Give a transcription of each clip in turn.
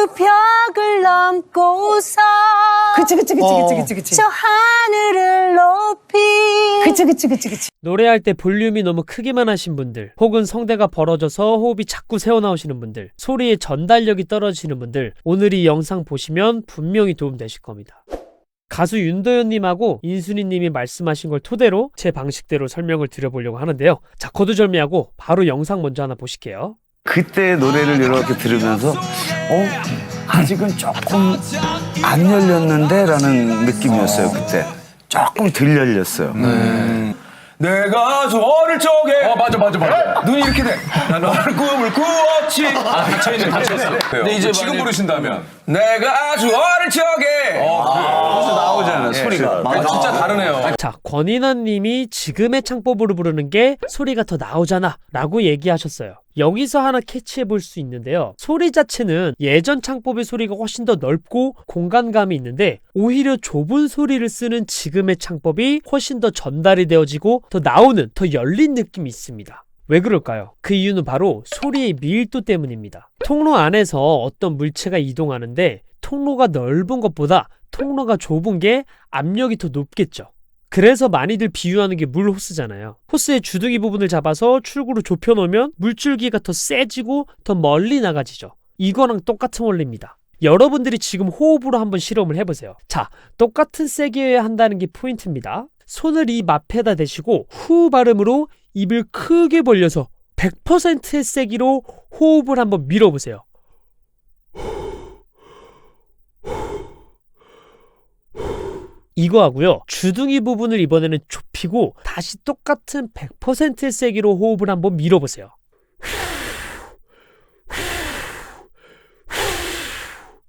그 벽을 넘고서 그치 그치 그치 그치 그치 그치 저 하늘을 높이 그치 그치 그치 그치 노래할 때 볼륨이 너무 크기만 하신 분들, 혹은 성대가 벌어져서 호흡이 자꾸 새어나오시는 분들, 소리의 전달력이 떨어지시는 분들, 오늘 이 영상 보시면 분명히 도움 되실 겁니다. 가수 윤도현님하고 인순이님이 말씀하신 걸 토대로 제 방식대로 설명을 드려보려고 하는데요. 자, 거두절미하고 바로 영상 먼저 하나 보실게요. 그때 노래를 이렇게 들으면서 어? 아직은 조금 안 열렸는데? 라는 느낌이었어요 그때. 조금 덜 열렸어요. 음. 내가 저 어릴 적에 어 맞아 맞아 맞아. 눈이 이렇게 돼난 너를 꿈을 꾸었지 아 닫혀있네 닫혔어 근데 이제 지금 부르신다면. 내가 아주 어릴 적에 그래서 나오잖아요 소리가 아 진짜 다르네요 자, 권인환님이 지금의 창법으로 부르는 게 소리가 더 나오잖아 라고 얘기하셨어요. 여기서 하나 캐치해 볼 수 있는데요. 소리 자체는 예전 창법의 소리가 훨씬 더 넓고 공간감이 있는데 오히려 좁은 소리를 쓰는 지금의 창법이 훨씬 더 전달이 되어지고 더 나오는, 더 열린 느낌이 있습니다. 왜 그럴까요? 그 이유는 바로 소리의 밀도 때문입니다. 통로 안에서 어떤 물체가 이동하는데 통로가 넓은 것보다 통로가 좁은 게 압력이 더 높겠죠. 그래서 많이들 비유하는 게 물 호스잖아요. 호스의 주둥이 부분을 잡아서 출구로 좁혀 놓으면 물줄기가 더 세지고 더 멀리 나가지죠. 이거랑 똑같은 원리입니다. 여러분들이 지금 호흡으로 한번 실험을 해보세요. 자, 똑같은 세게여야 한다는 게 포인트입니다. 손을 입 앞에다 대시고 후 발음으로 입을 크게 벌려서 100%의 세기로 호흡을 한번 밀어보세요. 이거 하고요. 주둥이 부분을 이번에는 좁히고 다시 똑같은 100%의 세기로 호흡을 한번 밀어보세요.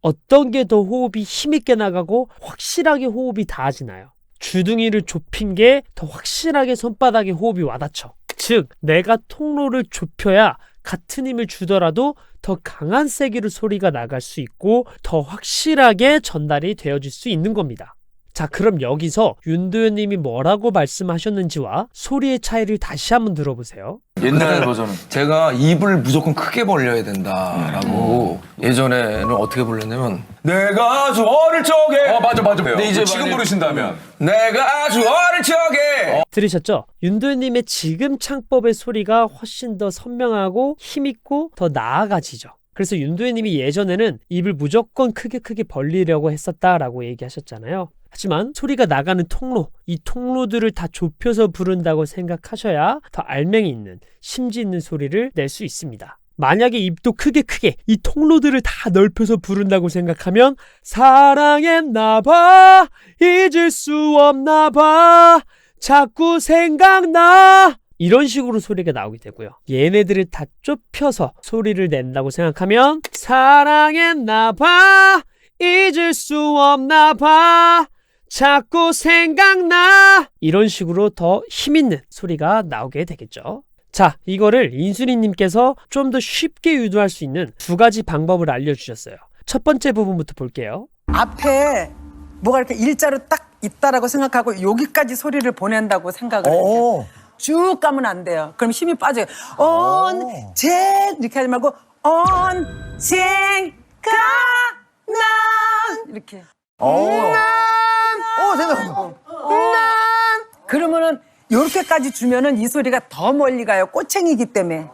어떤 게 더 호흡이 힘있게 나가고 확실하게 호흡이 닿아지나요? 주둥이를 좁힌 게 더 확실하게 손바닥에 호흡이 와닿죠. 즉, 내가 통로를 좁혀야 같은 힘을 주더라도 더 강한 세기로 소리가 나갈 수 있고 더 확실하게 전달이 되어질 수 있는 겁니다. 자, 그럼 여기서 윤도현님이 뭐라고 말씀하셨는지와 소리의 차이를 다시 한번 들어보세요. 옛날 버전은 제가 입을 무조건 크게 벌려야 된다라고 예전에는 어떻게 불렀냐면 내가 아주 어릴 적에 어 맞아 맞아 근데 이제 지금 부르신다면 내가 아주 어릴 적에 들으셨죠? 윤도현님의 지금 창법의 소리가 훨씬 더 선명하고 힘있고 더 나아가지죠. 그래서 윤도현님이 예전에는 입을 무조건 크게 크게 벌리려고 했었다라고 얘기하셨잖아요. 하지만 소리가 나가는 통로, 이 통로들을 다 좁혀서 부른다고 생각하셔야 더 알맹이 있는, 심지 있는 소리를 낼 수 있습니다. 만약에 입도 크게 크게 이 통로들을 다 넓혀서 부른다고 생각하면 사랑했나봐 잊을 수 없나봐 자꾸 생각나 이런 식으로 소리가 나오게 되고요. 얘네들을 다 좁혀서 소리를 낸다고 생각하면 사랑했나봐 잊을 수 없나봐 자꾸 생각나 이런 식으로 더 힘있는 소리가 나오게 되겠죠. 자, 이거를 인순이님께서 좀 더 쉽게 유도할 수 있는 두 가지 방법을 알려주셨어요. 첫 번째 부분부터 볼게요. 앞에 뭐가 이렇게 일자로 딱 있다라고 생각하고 여기까지 소리를 보낸다고 생각을 해요. 쭉 가면 안 돼요. 그럼 힘이 빠져요. 온, 젠 이렇게 하지 말고 온, 젠, 가, 난 이렇게. 어, 생각나. 난 그러면은 이렇게까지 주면은 이 소리가 더 멀리 가요. 꼬챙이기 때문에.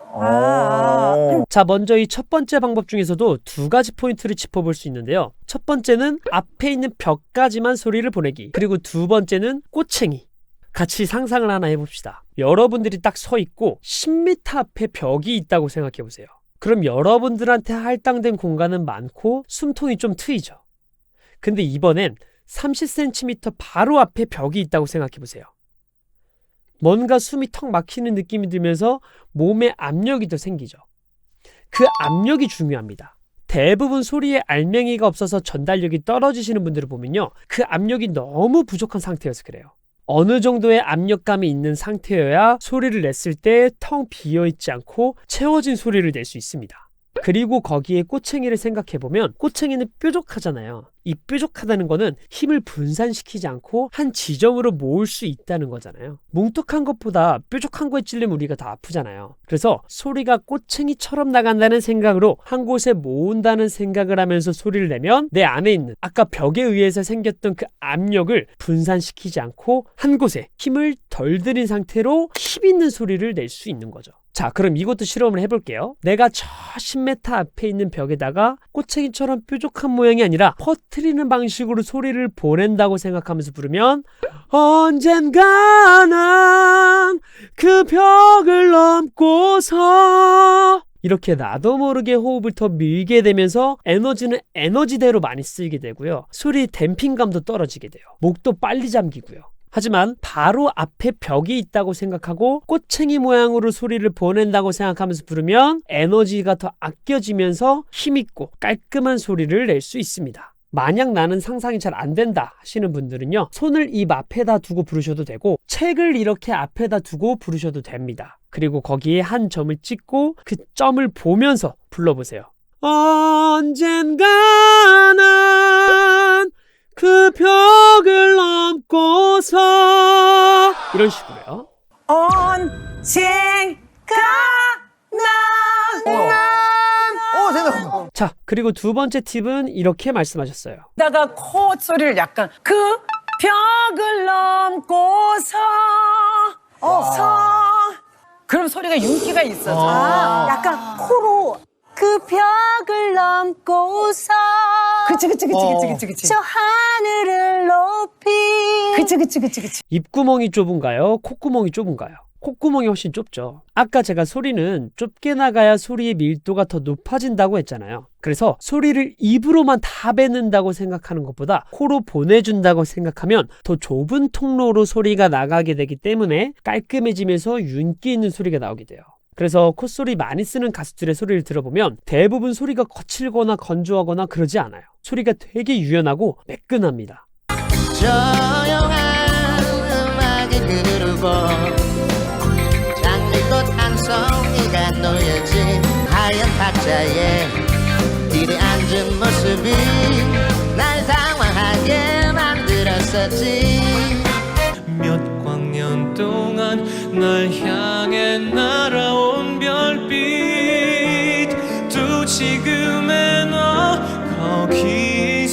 자, 먼저 이 첫 번째 방법 중에서도 두 가지 포인트를 짚어볼 수 있는데요. 첫 번째는 앞에 있는 벽까지만 소리를 보내기. 그리고 두 번째는 꼬챙이. 같이 상상을 하나 해봅시다. 여러분들이 딱 서 있고 10m 앞에 벽이 있다고 생각해 보세요. 그럼 여러분들한테 할당된 공간은 많고 숨통이 좀 트이죠. 근데 이번엔 30cm 바로 앞에 벽이 있다고 생각해 보세요. 뭔가 숨이 턱 막히는 느낌이 들면서 몸에 압력이 더 생기죠. 그 압력이 중요합니다. 대부분 소리에 알맹이가 없어서 전달력이 떨어지시는 분들을 보면요. 그 압력이 너무 부족한 상태여서 그래요. 어느 정도의 압력감이 있는 상태여야 소리를 냈을 때 텅 비어 있지 않고 채워진 소리를 낼 수 있습니다. 그리고 거기에 꼬챙이를 생각해보면 꼬챙이는 뾰족하잖아요. 이 뾰족하다는 거는 힘을 분산시키지 않고 한 지점으로 모을 수 있다는 거잖아요. 뭉툭한 것보다 뾰족한 거에 찔리면 우리가 더 아프잖아요. 그래서 소리가 꼬챙이처럼 나간다는 생각으로 한 곳에 모은다는 생각을 하면서 소리를 내면 내 안에 있는 아까 벽에 의해서 생겼던 그 압력을 분산시키지 않고 한 곳에 힘을 덜 들인 상태로 힘 있는 소리를 낼 수 있는 거죠. 자, 그럼 이것도 실험을 해볼게요. 내가 저 10m 앞에 있는 벽에다가 꼬챙이처럼 뾰족한 모양이 아니라 퍼트리는 방식으로 소리를 보낸다고 생각하면서 부르면 언젠가는 그 벽을 넘고서 이렇게 나도 모르게 호흡을 더 밀게 되면서 에너지는 에너지대로 많이 쓰이게 되고요. 소리 댐핑감도 떨어지게 돼요. 목도 빨리 잠기고요. 하지만 바로 앞에 벽이 있다고 생각하고 꼬챙이 모양으로 소리를 보낸다고 생각하면서 부르면 에너지가 더 아껴지면서 힘있고 깔끔한 소리를 낼 수 있습니다. 만약 나는 상상이 잘 안 된다 하시는 분들은요, 손을 입 앞에다 두고 부르셔도 되고, 책을 이렇게 앞에다 두고 부르셔도 됩니다. 그리고 거기에 한 점을 찍고 그 점을 보면서 불러보세요. 언젠가는 그벽 이런 식으로요. 언젠가 난어 생각. 자, 그리고 두 번째 팁은 이렇게 말씀하셨어요. 다가 코 소리를 약간 그 벽을 넘고서 서 그럼 소리가 윤기가 있어져. 아, 약간 코로 그 벽을 넘고서 그치 그치 그치 그치 그치 그치. 저 하늘을 높이 그치 그치 그치 그치. 입구멍이 좁은가요? 콧구멍이 좁은가요? 콧구멍이 훨씬 좁죠. 아까 제가 소리는 좁게 나가야 소리의 밀도가 더 높아진다고 했잖아요. 그래서 소리를 입으로만 다 뱉는다고 생각하는 것보다 코로 보내준다고 생각하면 더 좁은 통로로 소리가 나가게 되기 때문에 깔끔해지면서 윤기 있는 소리가 나오게 돼요. 그래서 콧소리 많이 쓰는 가수들의 소리를 들어보면 대부분 소리가 거칠거나 건조하거나 그러지 않아요. 소리가 되게 유연하고 매끈합니다. 모습이 날 당황하게 날 향해 날아온 별빛 또 지금의 너 거기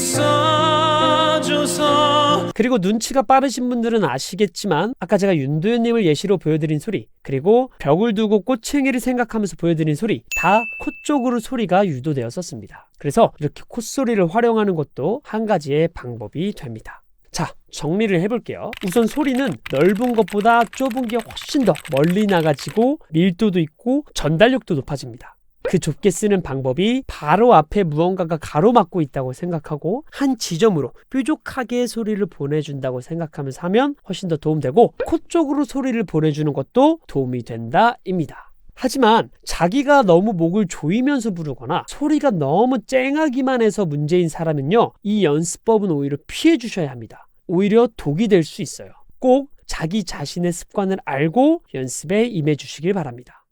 있어줘서 그리고 눈치가 빠르신 분들은 아시겠지만 아까 제가 윤도현님을 예시로 보여드린 소리 그리고 벽을 두고 꼬챙이를 생각하면서 보여드린 소리 다 코 쪽으로 소리가 유도되었었습니다. 그래서 이렇게 콧소리를 활용하는 것도 한 가지의 방법이 됩니다. 자, 정리를 해볼게요. 우선 소리는 넓은 것보다 좁은 게 훨씬 더 멀리 나가지고 밀도도 있고 전달력도 높아집니다. 그 좁게 쓰는 방법이 바로 앞에 무언가가 가로막고 있다고 생각하고 한 지점으로 뾰족하게 소리를 보내준다고 생각하면서 하면 훨씬 더 도움되고 코 쪽으로 소리를 보내주는 것도 도움이 된다입니다. 하지만 자기가 너무 목을 조이면서 부르거나 소리가 너무 쨍하기만 해서 문제인 사람은요, 이 연습법은 오히려 피해 주셔야 합니다. 오히려 독이 될 수 있어요. 꼭 자기 자신의 습관을 알고 연습에 임해 주시길 바랍니다.